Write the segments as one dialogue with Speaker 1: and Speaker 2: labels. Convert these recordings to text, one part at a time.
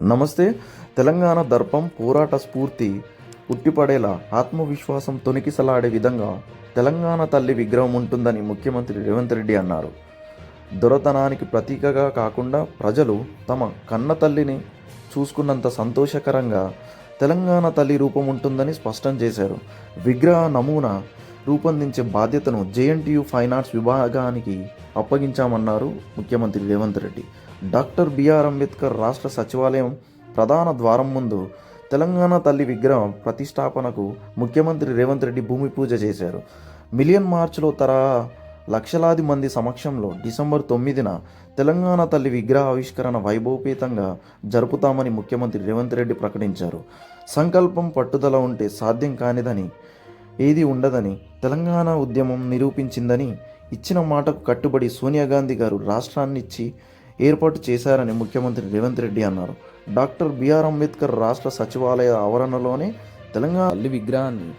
Speaker 1: నమస్తే. తెలంగాణ దర్పం పోరాట స్ఫూర్తి ఉట్టిపడేలా ఆత్మవిశ్వాసం తొనికిసలాడే విధంగా తెలంగాణ తల్లి విగ్రహం ఉంటుందని ముఖ్యమంత్రి రేవంత్ రెడ్డి అన్నారు. దొరతనానికి ప్రతీకగా కాకుండా ప్రజలు తమ కన్న తల్లిని చూసుకున్నంత సంతోషకరంగా తెలంగాణ తల్లి రూపం ఉంటుందని స్పష్టం చేశారు. విగ్రహ నమూనా రూపొందించే బాధ్యతను జేఎన్టీయు ఫైన్ ఆర్ట్స్ విభాగానికి అప్పగించామన్నారు ముఖ్యమంత్రి రేవంత్ రెడ్డి. డాక్టర్ బిఆర్ అంబేద్కర్ రాష్ట్ర సచివాలయం ప్రధాన ద్వారం ముందు తెలంగాణ తల్లి విగ్రహం ప్రతిష్టాపనకు ముఖ్యమంత్రి రేవంత్ రెడ్డి భూమి పూజ చేశారు. మిలియన్ మార్చ్లో తరహా లక్షలాది మంది సమక్షంలో డిసెంబర్ తొమ్మిదిన తెలంగాణ తల్లి విగ్రహ ఆవిష్కరణ వైభవపేతంగా జరుపుతామని ముఖ్యమంత్రి రేవంత్ రెడ్డి ప్రకటించారు. సంకల్పం పట్టుదల ఉంటే సాధ్యం కానిదని ఏది ఉండదని తెలంగాణ ఉద్యమం నిరూపించిందని ఇచ్చిన మాటకు కట్టుబడి సోనియా గాంధీ గారు రాష్ట్రాన్ని ఇచ్చి ఏర్పాటు చేశారని ముఖ్యమంత్రి రేవంత్ రెడ్డి అన్నారు. డాక్టర్ బిఆర్ అంబేద్కర్ రాష్ట్ర సచివాలయ ఆవరణలోనే తెలంగాణ తల్లి విగ్రహాన్ని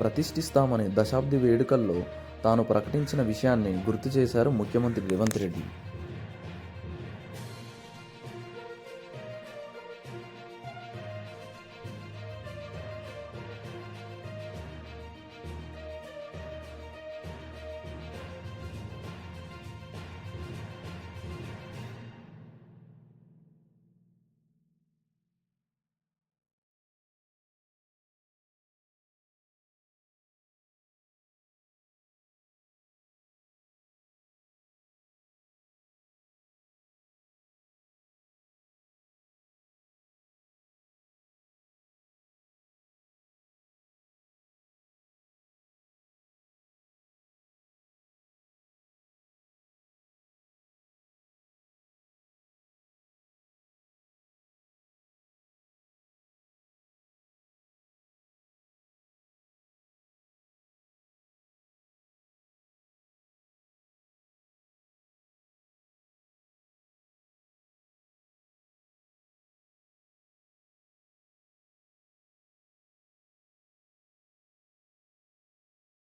Speaker 1: ప్రతిష్ఠిస్తామని దశాబ్ది వేడుకల్లో తాను ప్రకటించిన విషయాన్ని గుర్తు చేశారు ముఖ్యమంత్రి రేవంత్ రెడ్డి.